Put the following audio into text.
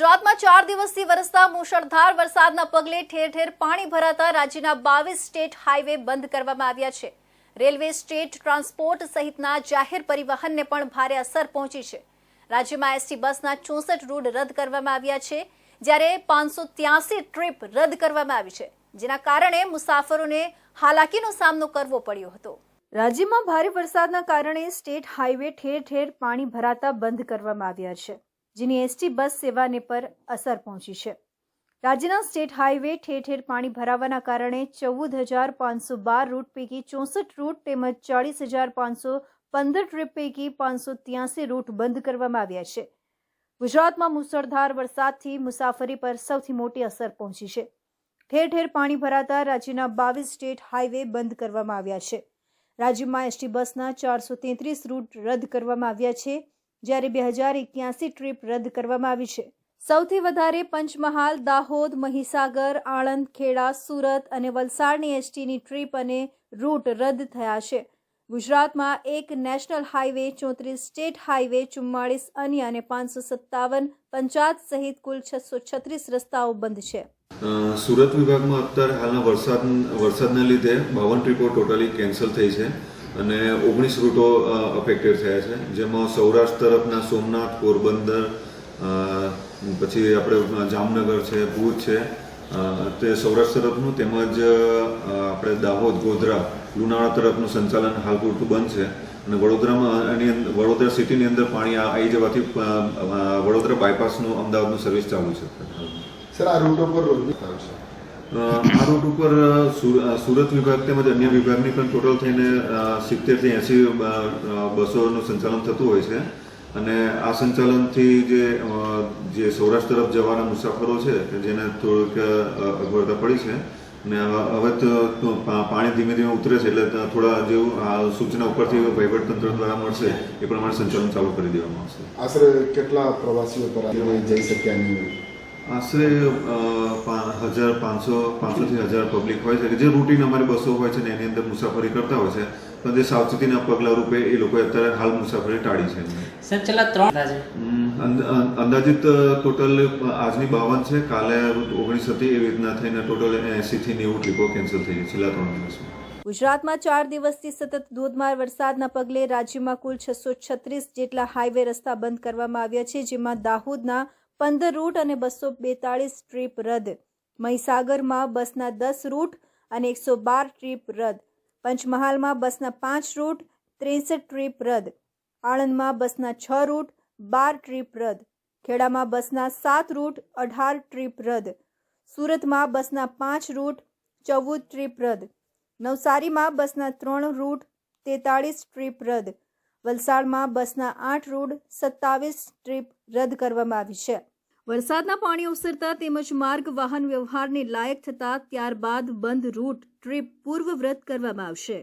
ગુજરાતમાં ચાર દિવસથી વરસતા મુશળધાર વરસાદના પગલે ઠેર ઠેર પાણી ભરાતા રાજ્યના બાવીસ સ્ટેટ હાઈવે બંધ કરવામાં આવ્યા છે. રેલવે સ્ટેટ ટ્રાન્સપોર્ટ સહિતના જાહેર પરિવહનને પણ ભારે અસર પહોંચી છે. રાજ્યમાં એસટી બસના ચોસઠ રૂટ રદ કરવામાં આવ્યા છે, જ્યારે પાંચસો ટ્રીપ રદ કરવામાં આવી છે, જેના કારણે મુસાફરોને હાલાકીનો સામનો કરવો પડ્યો હતો. રાજ્યમાં ભારે વરસાદના કારણે સ્ટેટ હાઈવે ઠેર ઠેર પાણી ભરાતા બંધ કરવામાં આવ્યા છે. જેની એસટી બસ સેવાને પર અસર પહોંચી છે. રાજ્યના સ્ટેટ હાઈવે ઠેર ઠેર પાણી ભરાવાના કારણે ચૌદ હજાર પાંચસો બાર રૂટ પૈકી ચોસઠ રૂટ તેમજ ચાળીસ હજાર પાંચસો પંદર ટ્રીપ પૈકી પાંચસો ત્યાસી રૂટ બંધ કરવામાં આવ્યા છે. ગુજરાતમાં મુસળધાર વરસાદથી મુસાફરી પર સૌથી મોટી અસર પહોંચી છે. ઠેર ઠેર પાણી ભરાતા રાજ્યના બાવીસ સ્ટેટ હાઈવે બંધ કરવામાં આવ્યા છે. રાજ્યમાં એસટી બસના ચારસો તેત્રીસ રૂટ રદ કરવામાં આવ્યા છે. જ્યારે બે હજાર એક્યાસી ટ્રીપ રદ કરવામાં આવી છે. સૌથી વધારે પંચમહાલ, દાહોદ, મહીસાગર, આણંદ, ખેડા, સુરત અને વલસાડની એસટીની ટ્રીપ અને રૂટ રદ થયા છે. ગુજરાતમાં એક નેશનલ હાઈવે ચોત્રીસ સ્ટેટ હાઈવે ચુમ્માળીસ અન્ય અને પાંચસો સત્તાવન પંચાયત સહિત કુલ છસો છત્રીસ રસ્તાઓ બંધ છે. સુરત વિભાગમાં અત્યારે હાલના વરસાદ, વરસાદના લીધે બાવન ટ્રીપો ટોટલી કેન્સલ થઈ છે. અને ઓગણીસ રૂટો અફેક્ટેડ થયા છે. જેમાં સૌરાષ્ટ્ર તરફના સોમનાથ પોરબંદર પછી આપણે જામનગર છે ભુજ છે. તે સૌરાષ્ટ્ર તરફનું તેમજ આપણે દાહોદ ગોધરા લુણાવાડા તરફનું સંચાલન હાલ પૂરતું બંધ છે. અને વડોદરામાં વડોદરા સિટીની અંદર પાણી આવી જવાથી વડોદરા બાયપાસનું અમદાવાદનું સર્વિસ ચાલુ છે. સર આ રૂટ ઉપર રોજની અ, આ રૂટ ઉપર સુરત વિભાગ તેમજ અન્ય વિભાગની પણ ટોટલ થઈને સિત્તેરથી એંસી બસોનું સંચાલન થતું હોય છે. અને આ સંચાલનથી જે જે સૌરાષ્ટ્ર તરફ જવાના મુસાફરો છે, કે જેને થોડીક અગવડતા પડી છે, અને હવે તો પાણી ધીમે ધીમે ઉતરે છે, એટલે થોડા જેવું સૂચના ઉપરથી વહીવટતંત્ર દ્વારા મળશે, એ પ્રમાણે સંચાલન ચાલુ કરી દેવામાં આવશે. આશરે કેટલા પ્રવાસીઓ પર જઈ શક્યા નહીં આશરે હજાર પાંચસો પાંચસોથી હજાર પબ્લિક હોય છે કે જે રૂટીન અમારી બસો હોય છે ને એની અંદર મુસાફરી કરતા હોય છે પણ જે સાવચેતીના પગલા રૂપે એ લોકોએ અત્યારે હાલ મુસાફરી ટાળી છે. સર છેલ્લા ત્રણ અંદાજિત ટોટલ આજની બાવન છે કાલે ઓગણીસ હતી એવી રીતના થઈને ટોટલ એંસીથી નેવું ટ્રીપો કેન્સલ થઈ છે છેલ્લા ત્રણ દિવસમાં. ગુજરાતમાં ચાર દિવસથી સતત ધોધમાર વરસાદના પગલે રાજ્યમાં કુલ છસો છત્રીસ જેટલા હાઈવે રસ્તા બંધ કરવામાં આવ્યા છે જેમાં દાહોદના પંદર રૂટ અને બસો બેતાળીસ ટ્રીપ રદ. મહીસાગરમાં બસના દસ રૂટ અને એકસો બાર ટ્રીપ રદ. પંચમહાલમાં બસના પાંચ રૂટ, ત્રેસઠ ટ્રીપ રદ. આણંદમાં બસના છ રૂટ, બાર ટ્રીપ રદ. ખેડામાં બસના સાત રૂટ, અઢાર ટ્રીપ રદ. સુરતમાં બસના પાંચ રૂટ, ચૌદ ટ્રીપ રદ. નવસારીમાં બસના ત્રણ રૂટ, તેતાળીસ ટ્રીપ રદ. વલસાડમાં બસના આઠ રૂટ, સત્તાવીસ ટ્રીપ રદ કરવામાં આવી છે. વરસાદના પાણી ઓસરતા તેમજ માર્ગ વાહન વ્યવહારને લાયક થતા ત્યારબાદ બંધ રૂટ ટ્રીપ પૂર્વવ્રત કરવામાં આવશે.